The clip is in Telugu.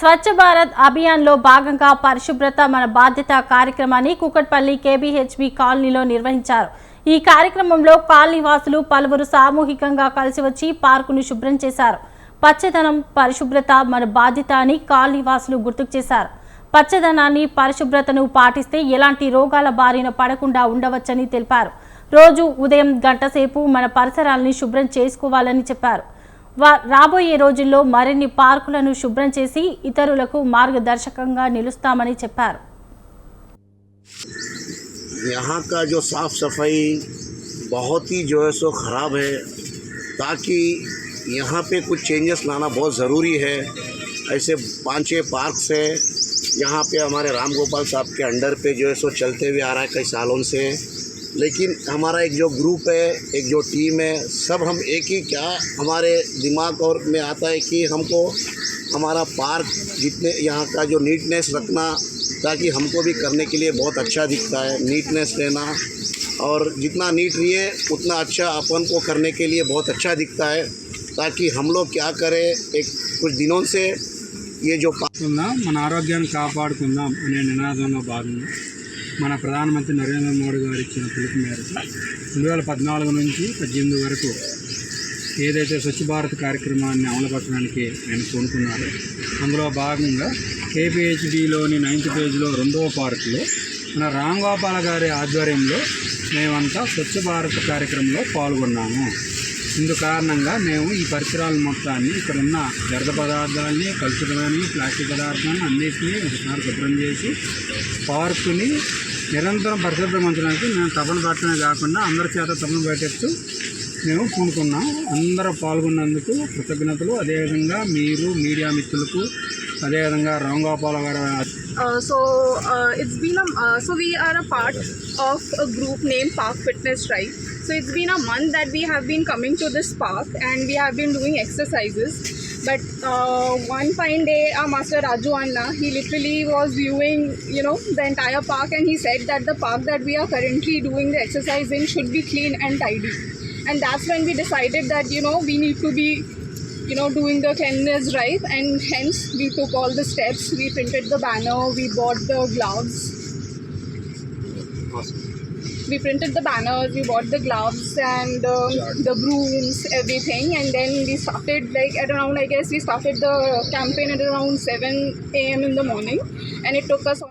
స్వచ్ఛ భారత్ అభియాన్లో భాగంగా పరిశుభ్రత మన బాధ్యత కార్యక్రమాన్ని కూకట్పల్లి కేబీహెచ్బి కాలనీలో నిర్వహించారు. ఈ కార్యక్రమంలో కాలనీ వాసులు పలువురు సామూహికంగా కలిసి వచ్చి పార్కును శుభ్రం చేశారు. పచ్చదనం పరిశుభ్రత మన బాధ్యత అని కాలనీ వాసులు గుర్తుకు చేశారు. పచ్చదనాన్ని పరిశుభ్రతను పాటిస్తే ఎలాంటి రోగాల బారిన పడకుండా ఉండవచ్చని తెలిపారు. రోజు ఉదయం గంటసేపు మన పరిసరాలని శుభ్రం చేసుకోవాలని చెప్పారు. రాబోయే రోజుల్లో మరిన్ని పార్కులను శుభ్రం చేసి ఇతరులకు మార్గదర్శకంగా నిలుస్తామని చెప్పారు यहाँ का जो साफ़ सफाई बहुत ही जो है सो ख़राब है ताकि यहाँ पे कुछ चेंजेस लाना बहुत ज़रूरी है ऐसे पाँच छः पार्क्स है यहाँ पे हमारे राम गोपाल साहब के अंडर पे जो है सो चलते हुए आ रहा है कई सालों से लेकिन हमारा एक जो ग्रुप है, एक जो टीम है, सब हम एक ही क्या हमारे दिमाग और में आता है कि हमको हमारा पार्क जितने यहाँ का जो नीटनेस रखना, ताकि हमको भी करने के लिए बहुत अच्छा दिखता है नीटनेस रहना। और जितना नीट रहिए, उतना अच्छा अपन को करने के लिए बहुत अच्छा दिखता है, ताकि हम लोग क्या करें, एक कुछ दिनों से ये जो मन आरोग्या का कापड़क अने निनादों में भाग में। మన ప్రధానమంత్రి నరేంద్ర మోడీ గారు ఇచ్చిన పిలుపు మేరకు రెండు వేల పద్నాలుగు నుంచి పద్దెనిమిది వరకు ఏదైతే స్వచ్ఛ భారత్ కార్యక్రమాన్ని అమలుపరచడానికి ఆయన పూనుకున్నారో అందులో భాగంగా కేపీహెచ్డిలోని నైన్త్ పేజ్లో రెండవ పార్కులో మన రామ్ గోపాల్ గారి ఆధ్వర్యంలో మేమంతా స్వచ్ఛ భారత్ కార్యక్రమంలో పాల్గొన్నాము. ఇందు కారణంగా మేము ఈ పరిసరాల మొత్తాన్ని ఇక్కడ ఉన్న వ్యర్థ పదార్థాలని కలుషితమైన ప్లాస్టిక్ పదార్థాలను అన్నిటినీ ఒకసారి శుభ్రం చేసి పార్కుని నిరంతరం పరిశుభ్రమంచడానికి మేము తపన పట్టడమే కాకుండా అందరి చేత తపన పెట్టేస్తూ మేము పూనుకున్నాం అందరూ పాల్గొన్నందుకు కృతజ్ఞతలు అదేవిధంగా మీరు మీడియా మిత్రులకు అదేవిధంగా రామ్ గారు Uh, so uh, it's been a uh, so we are a part of a group named Park Fitness Drive. So it's been a month that we have been coming to this park and we have been doing exercises. But uh, one fine day, our master Raju Anna, he literally was viewing, you know, the entire park, and he said that the park that we are currently doing the exercise in should be clean and tidy. And that's when we decided that you know we need to be you know, doing the cleanliness drive, and hence we took all the steps. We printed the banner, we bought the gloves, we printed the banners, we bought the gloves and um, the brooms, everything, and then we started like at around I guess we started the campaign at around 7 a.m. in the morning, and it took us.